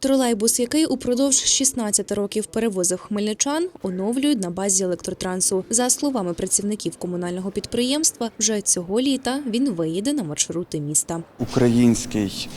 Тролейбус, який упродовж 16 років перевозив хмельничан, оновлюють на базі електротрансу. За словами працівників комунального підприємства, вже цього літа він виїде на маршрути міста. український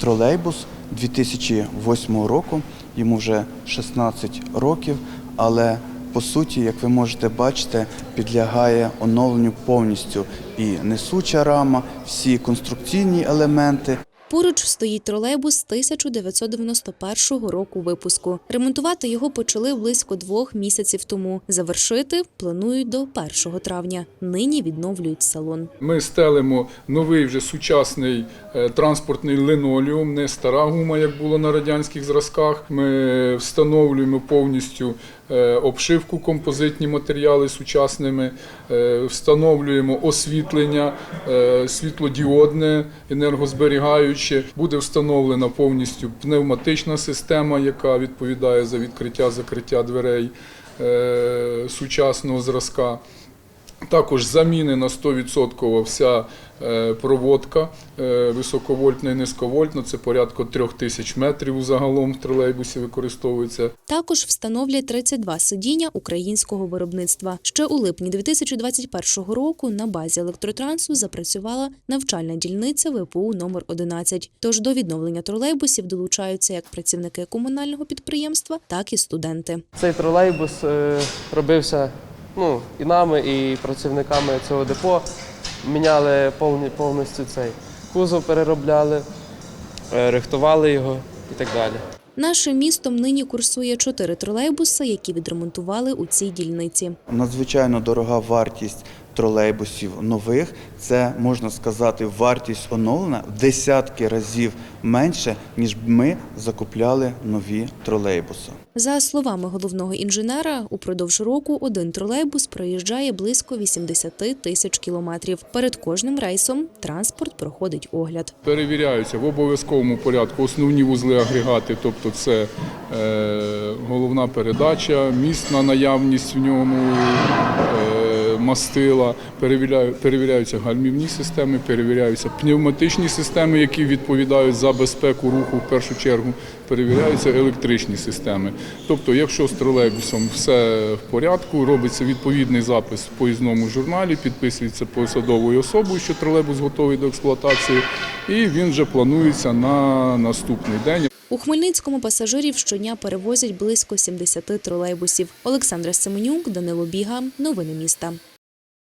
тролейбус 2008 року. Йому вже 16 років, але по суті, як ви можете бачити, підлягає оновленню повністю і несуча рама, всі конструкційні елементи. Поруч стоїть тролейбус 1991 року випуску. Ремонтувати його почали близько двох місяців тому. Завершити планують до 1 травня. Нині відновлюють салон. Ми стелимо новий вже сучасний е, транспортний линолеум, не стара гума, як було на радянських зразках. Ми встановлюємо повністю е, обшивку, композитні матеріали сучасними, е, встановлюємо освітлення світлодіодне, енергозберігаюче. Буде встановлена повністю пневматична система, яка відповідає за відкриття-закриття дверей е, сучасного зразка. Також замінена 100% вся е, проводка е, високовольтна і низьковольтна. Це порядку 3000 метрів загалом в тролейбусі використовується. Також встановлять 32 сидіння українського виробництва. Ще у липні 2021 року на базі електротрансу запрацювала навчальна дільниця ВПУ номер 11 Тож до відновлення тролейбусів долучаються як працівники комунального підприємства, так і студенти. Цей тролейбус е, робився ну, і нами, і працівниками цього депо. Міняли повні, повністю цей кузов, переробляли, е, рихтували його і так далі. Нашим містом нині курсує чотири тролейбуси, які відремонтували у цій дільниці. Надзвичайно дорога вартість тролейбусів нових. Це можна сказати, вартість оновлена в десятки разів менше, ніж ми закупляли нові тролейбуси. За словами головного інженера, упродовж року один тролейбус проїжджає близько 80 тисяч кілометрів. Перед кожним рейсом транспорт проходить огляд. Перевіряються в обов'язковому порядку основні вузли агрегати, тобто це е, головна передача, міст на наявність в ньому. Мастила, перевіряються гальмівні системи, перевіряються пневматичні системи, які відповідають за безпеку руху в першу чергу, перевіряються електричні системи. Тобто, якщо з тролейбусом все в порядку, робиться відповідний запис в поїзному журналі, підписується посадовою особою, що тролейбус готовий до експлуатації, і він вже планується на наступний день. У Хмельницькому пасажирів щодня перевозять близько 70 тролейбусів. Олександра Семенюк, Данило Біга. Новини міста.